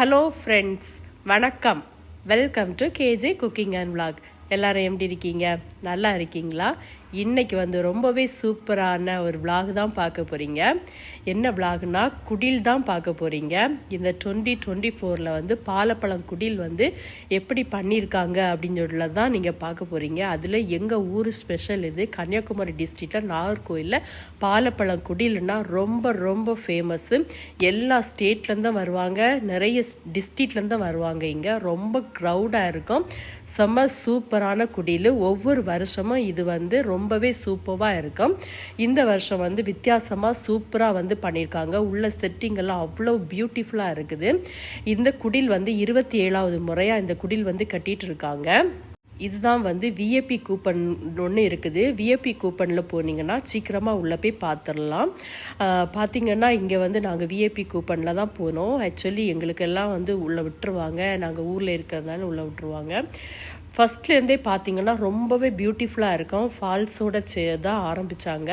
Hello friends வணக்கம். Welcome to KJ cooking and vlog எல்லாரும் எப்படி இருக்கீங்க? நல்லா இருக்கீங்களா? இன்றைக்கி வந்து ரொம்பவே சூப்பரான ஒரு விளாக் தான் பார்க்க போகிறீங்க என்ன விளாகுனா குடில் தான் பார்க்க போகிறீங்க இந்த டுவெண்ட்டி டுவெண்ட்டி ஃபோரில் வந்து பாலப்பழம் குடில் வந்து எப்படி பண்ணியிருக்காங்க அப்படின்னு தான் நீங்கள் பார்க்க போகிறீங்க அதில் எங்கள் ஊர் ஸ்பெஷல் இது? கன்னியாகுமரி டிஸ்ட்ரிக்டில் நாகர்கோயிலில் பாலப்பழம் குடில்னா ரொம்ப ரொம்ப ஃபேமஸ்ஸு எல்லா ஸ்டேட்லேருந்தும் வருவாங்க. நிறைய டிஸ்ட்ரிக்ட்லேருந்தும் வருவாங்க இங்கே. ரொம்ப க்ரௌடாக இருக்கும். செம்ம சூப்பரான குடில். ஒவ்வொரு வருஷமும் இது வந்து ரொம்பவே சூப்பராக இருக்கும். இந்த வருஷம் வந்து வித்தியாசமாக சூப்பராக வந்து பண்ணியிருக்காங்க உள்ள செட்டிங்கெல்லாம் அவ்வளோ பியூட்டிஃபுல்லாக இருக்குது. இந்த குடில் வந்து இருபத்தி ஏழாவது முறையாக இந்த குடில் வந்து கட்டிட்டு இருக்காங்க. இதுதான் வந்து விஏபி கூப்பன் ஒன்று இருக்குது. விஏபி கூப்பனில் போனீங்கன்னா சீக்கிரமாக உள்ளே போய் பார்த்துடலாம் பார்த்திங்கன்னா பார்த்தீங்கன்னா இங்கே வந்து நாங்கள் விஏபி கூப்பனில் தான் போனோம். ஆக்சுவலி எங்களுக்கெல்லாம் வந்து உள்ளே விட்டுருவாங்க. நாங்கள் ஊரில் இருக்கிறதுனால உள்ளே விட்டுருவாங்க. ஃபஸ்ட்லேருந்தே பார்த்தீங்கன்னா ரொம்பவே பியூட்டிஃபுல்லாக இருக்கும். ஃபால்ஸோட சே தான் ஆரம்பித்தாங்க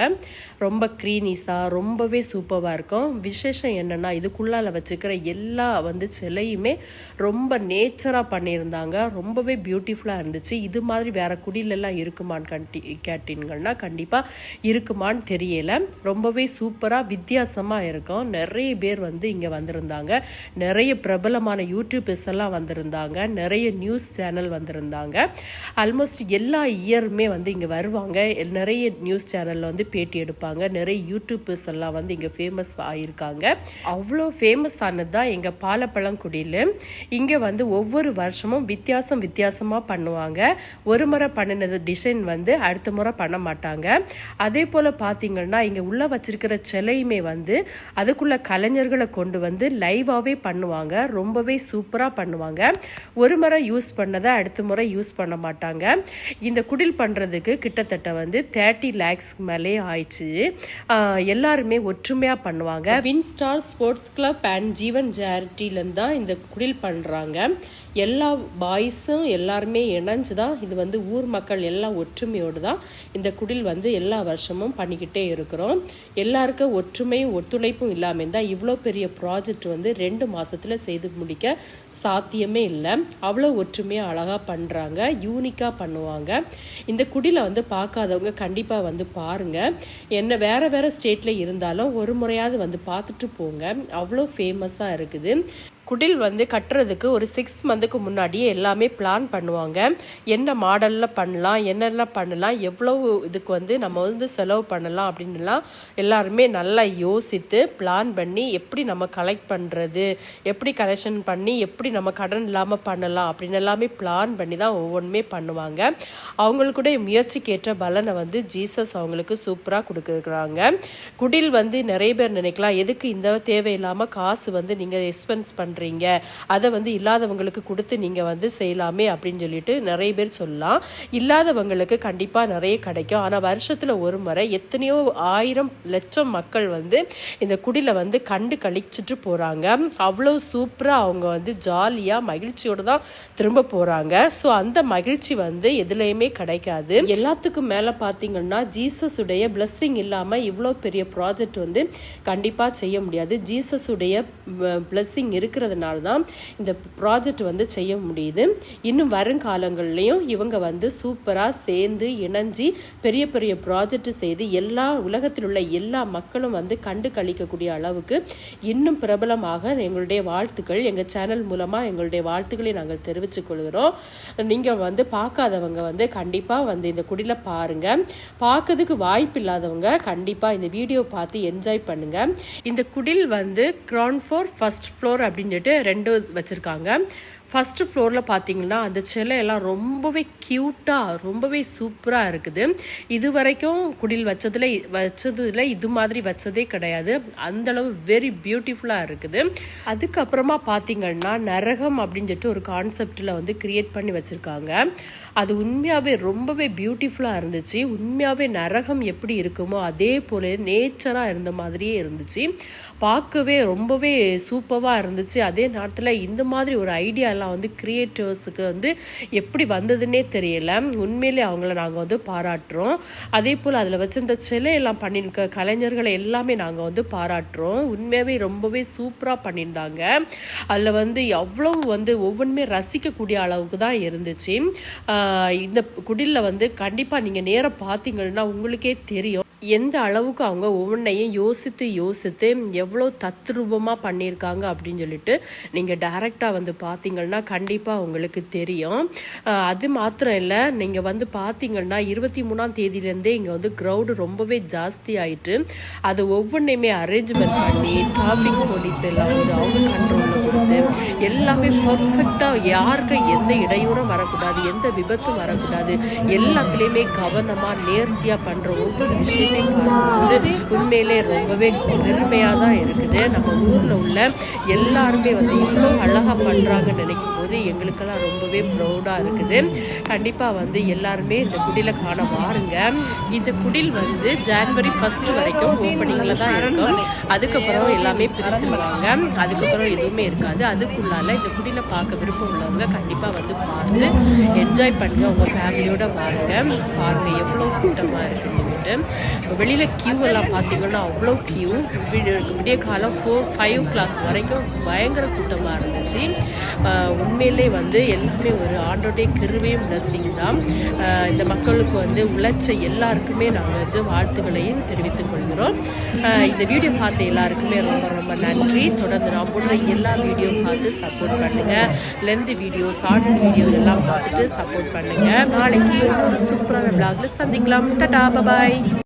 ரொம்ப க்ரீனிஸாக ரொம்பவே சூப்பராக இருக்கும். விசேஷம் என்னென்னா இதுக்குள்ளால வச்சுக்கிற எல்லா வந்து சிலையுமே ரொம்ப நேச்சராக பண்ணியிருந்தாங்க. ரொம்பவே பியூட்டிஃபுல்லாக இருந்துச்சு. இது மாதிரி வேற குடிலெல்லாம் இருக்குமான்னு கண்டி கேட்டீங்கன்னா கண்டிப்பாக இருக்குமான்னு தெரியலை. ரொம்பவே சூப்பராக வித்தியாசமாக இருக்கும். நிறைய பேர் வந்து இங்கே வந்திருந்தாங்க. நிறைய பிரபலமான யூடியூபர்ஸ் எல்லாம் வந்திருந்தாங்க. நிறைய நியூஸ் சேனல் வந்திருந்தாங்க. ஆல்மோஸ்ட் எல்லா இயருமே வந்து இங்கே வருவாங்க. நிறைய நியூஸ் சேனலில் வந்து பேட்டி எடுப்பாங்க. நிறைய யூடியூபர்ஸ் எல்லாம் வந்து இங்கே ஃபேமஸ் ஆகியிருக்காங்க அவ்வளோ ஃபேமஸ் ஆனது தான் எங்கள் பாலப்பழங்குடியில். இங்கே வந்து ஒவ்வொரு வருஷமும் வித்தியாசம் வித்தியாசமாக பண்ணுவாங்க. ஒரு முறை பண்ணினது டிசைன் வந்து அடுத்த முறை பண்ண மாட்டாங்க. அதே போல் பார்த்தீங்கன்னா இங்கே உள்ளே வச்சிருக்கிற சிலையுமே வந்து அதுக்குள்ள கலைஞர்களை கொண்டு வந்து லைவாகவே பண்ணுவாங்க. ரொம்பவே சூப்பராக பண்ணுவாங்க. ஒரு முறை யூஸ் பண்ணதை அடுத்த முறை யூஸ் பண்ண மாட்டாங்க. இந்த குடில் பண்ணுறதுக்கு கிட்டத்தட்ட வந்து தேர்ட்டி லேக்ஸ்க்கு மேலே ஆயிடுச்சு. எல்லாருமே ஒற்றுமையாக பண்ணுவாங்க. Win star sports club and Jeevan சேரிட்டிலேருந்து தான் இந்த குடில் பண்ணுறாங்க எல்லா பாய்ஸும் எல்லாருமே இணைஞ்சு தான் இது வந்து ஊர் மக்கள் எல்லாம் ஒற்றுமையோடு தான் இந்த குடில் வந்து எல்லா வருஷமும் பண்ணிக்கிட்டே இருக்கிறோம். எல்லாருக்கும் ஒற்றுமையும் ஒத்துழைப்பும் இல்லாமல் இருந்தால் இவ்வளோ பெரிய ப்ராஜெக்ட் வந்து ரெண்டு மாதத்தில் செய்து முடிக்க சாத்தியமே இல்லை. அவ்வளோ ஒற்றுமையாக அழகாக பண்ணுறாங்க யூனிக்காக பண்ணுவாங்க. இந்த குடிலை வந்து பார்க்காதவங்க கண்டிப்பாக வந்து பாருங்கள் என்ன வேறு வேறு ஸ்டேட்டில் இருந்தாலும் ஒரு முறையாவது வந்து பார்த்துட்டு போங்க. அவ்வளோ ஃபேமஸாக இருக்குது. குடில் வந்து கட்டுறதுக்கு ஒரு சிக்ஸ் மந்த்துக்கு முன்னாடியே எல்லாமே பிளான் பண்ணுவாங்க. என்ன மாடலில் பண்ணலாம் என்னெல்லாம் பண்ணலாம் எவ்வளவு இதுக்கு வந்து நம்ம வந்து செலவு பண்ணலாம் அப்படின்லாம் எல்லாருமே நல்லா யோசித்து பிளான் பண்ணி எப்படி நம்ம கலெக்ட் பண்ணுறது எப்படி கலெக்ஷன் பண்ணி எப்படி நம்ம கடன் இல்லாமல் பண்ணலாம் அப்படின்னு எல்லாமே பிளான் பண்ணி தான் ஒவ்வொன்றுமே பண்ணுவாங்க. அவங்களுக்குடைய முயற்சிக்கு ஏற்ற பலனை வந்து ஜீசஸ் அவங்களுக்கு சூப்பராக கொடுக்குறாங்க. குடில் வந்து நிறைய பேர் நினைக்கலாம் எதுக்கு இந்த தேவையில்லாமல் காசு வந்து நீங்கள் எக்ஸ்பென்ஸ் பண்ணுறீங்க அதை வந்து இல்லாதவங்களுக்கு கொடுத்து நீங்கள் வந்து செய்யலாமே அப்படின்னு சொல்லிட்டு நிறைய பேர் சொல்லலாம். இல்லாதவங்களுக்கு கண்டிப்பாக நிறைய கிடைக்கும். ஆனால் வருஷத்தில் ஒரு முறை எத்தனையோ ஆயிரம் லட்சம் மக்கள் வந்து இந்த குடியில் வந்து கண்டு கழிச்சிட்டு போகிறாங்க அவ்வளோ சூப்பராக அவங்க வந்து ஜாலியாக மகிழ்ச்சியோடு தான் திரும்ப போகிறாங்க ஸோ அந்த மகிழ்ச்சி வந்து எதுலேயுமே கிடைக்காது. எல்லாத்துக்கும் மேலே பார்த்தீங்கன்னா ஜீசஸுடைய பிளஸ்ஸிங் இல்லாமல் இவ்வளோ பெரிய ப்ராஜெக்ட் வந்து கண்டிப்பாக செய்ய முடியாது. ஜீசஸுடைய பிளஸ்ஸிங் இருக்கிறதுனால தான் இந்த ப்ராஜெக்ட் வந்து செய்ய முடியுது. இன்னும் வருங்காலங்கள்லையும் இவங்க வந்து சூப்பராக சேர்ந்து இணைஞ்சி பெரிய பெரிய ப்ராஜெக்ட் செய்து எல்லா உலகத்தில் உள்ள எல்லா மக்களும் வந்து கண்டு கழிக்கக்கூடிய அளவுக்கு இன்னும் பிரபலமாக எங்களுடைய வாழ்த்துக்கள். எங்கள் சேனல் மூலமாக எங்களுடைய வாழ்த்துக்களை நாங்கள் தெரிவித்துக் கொள்கிறோம். நீங்கள் வந்து பார்க்காதவங்க வந்து கண்டிப்பாக வந்து இந்த குடியில் பாருங்கள் பார்க்கறதுக்கு வாய்ப்பு இல்லாதவங்க கண்டிப்பாக இந்த வீடியோ பார்த்து என்ஜாய் பண்ணுங்கள் இந்த குடில் வந்து கிரவுண்ட் ஃப்ளோர் ஃபர்ஸ்ட் ஃப்ளோர் அப்படின்னு சொல்லிட்டு ரெண்டு வச்சுருக்காங்க. ஃபஸ்ட்டு ஃப்ளோரில் பார்த்தீங்கன்னா அந்த சிலை எல்லாம் ரொம்பவே க்யூட்டாக ரொம்பவே சூப்பராக இருக்குது. இது வரைக்கும் குடில் வச்சதில் வச்சதில் இது மாதிரி வச்சதே கிடையாது. அந்தளவு வெரி பியூட்டிஃபுல்லாக இருக்குது. அதுக்கப்புறமா பார்த்தீங்கன்னா நரகம் அப்படின்னு சொல்லிட்டு ஒரு கான்செப்டில் வந்து கிரியேட் பண்ணி வச்சுருக்காங்க. அது உண்மையாகவே ரொம்பவே பியூட்டிஃபுல்லாக இருந்துச்சு. உண்மையாகவே நரகம் எப்படி இருக்குமோ அதே போல நேச்சராக இருந்த மாதிரியே இருந்துச்சு. பார்க்கவே ரொம்பவே சூப்பராக இருந்துச்சு. அதே நேரத்தில் இந்த மாதிரி ஒரு ஐடியாலாம் வந்து கிரியேட்டர்ஸுக்கு வந்து எப்படி வந்ததுன்னே தெரியல. உண்மையிலே அவங்கள நாங்கள் வந்து பாராட்டுறோம். அதே போல் அதில் வச்சிருந்த சிலையெல்லாம் பண்ணியிருக்க கலைஞர்களை எல்லாமே நாங்கள் வந்து பாராட்டுறோம். உண்மையாகவே ரொம்பவே சூப்பராக பண்ணியிருந்தாங்க. அதில் வந்து எவ்வளோ வந்து ஒவ்வொன்றுமே ரசிக்கக்கூடிய அளவுக்கு தான் இருந்துச்சு. இந்த குடிலில் வந்து கண்டிப்பாக நீங்கள் நேராக பார்த்தீங்கன்னா உங்களுக்கே தெரியும். எந்த அளவுக்கு அவங்க ஒவ்வொன்றையும் யோசித்து யோசித்து எவ்வளோ தத்ரூபமாக பண்ணியிருக்காங்க அப்படின்னு சொல்லிட்டு நீங்கள் டைரெக்டாக வந்து பார்த்தீங்கன்னா கண்டிப்பாக உங்களுக்கு தெரியும். அது மாத்திரம் இல்லை நீங்கள் வந்து பார்த்தீங்கன்னா இருபத்தி மூணாம் தேதியிலேருந்தே இங்கே வந்து க்ரௌடு ரொம்பவே ஜாஸ்தி ஆயிட்டு அது ஒவ்வொன்றையுமே அரேஞ்ச்மெண்ட் பண்ணி டிராஃபிக் போலீஸ் எல்லாம் வந்து அவங்க கண்ட்ரோலில் கொடுத்து எல்லாமே பர்ஃபெக்டாக யாருக்கு எந்த இடையூறும் வரக்கூடாது எந்த விபத்தும் வரக்கூடாது எல்லாத்துலேயுமே கவனமாக நேர்த்தியாக பண்ணுற ஒவ்வொரு விஷயம் விஷயத்தையும் பார்க்கும்போது உண்மையிலே ரொம்பவே பெருமையாக தான் இருக்குது. நம்ம ஊரில் உள்ள எல்லாருமே வந்து இவ்வளோ அழகாக பண்ணுறாங்கன்னு நினைக்கும் போது எங்களுக்கெல்லாம் ரொம்பவே ப்ரௌடாக இருக்குது. கண்டிப்பாக வந்து எல்லாருமே இந்த குடிலை காண வாருங்க. இந்த குடில் வந்து ஜான்வரி ஃபர்ஸ்ட் வரைக்கும் ஓப்பனிங்கில் தான் இருக்கும். அதுக்கப்புறம் எல்லாமே பிரிச்சிருவாங்க அதுக்கப்புறம் எதுவுமே இருக்காது. அதுக்குள்ளால இந்த குடில பார்க்க விருப்பம் உள்ளவங்க கண்டிப்பாக வந்து பார்த்து என்ஜாய் பண்ணுங்க. உங்கள் ஃபேமிலியோட வாருங்க. பாருங்க எவ்வளோ கூட்டமாக இருக்குன்னுட்டு. வெளியில் கியூ எல்லாம் பார்த்தீங்கன்னா அவ்வளோ கியூ விடிய காலம் ஃபோர் ஃபைவ் ஓ கிளாக் வரைக்கும் பயங்கர கூட்டமாக இருந்துச்சு. உண்மையிலே வந்து எல்லாமே ஒரு ஆண்டோடைய கிருவையும் பிளஸ்ஸிங் தான். இந்த மக்களுக்கு வந்து உழைச்ச எல்லாருக்குமே நாங்கள் வந்து வாழ்த்துக்களையும் தெரிவித்துக் கொள்கிறோம். இந்த வீடியோ பார்த்த எல்லாருக்குமே ரொம்ப ரொம்ப நன்றி. தொடர்ந்து நான் போடுற எல்லா வீடியோ பார்த்து சப்போர்ட் பண்ணுங்கள் லென்த் வீடியோ ஷார்ட்ஸ் வீடியோ எல்லாம் பார்த்துட்டு சப்போர்ட் பண்ணுங்கள் நாளைக்கு ஒரு சூப்பரான பிளாக்ல சந்திக்கலாம். டடா பாய்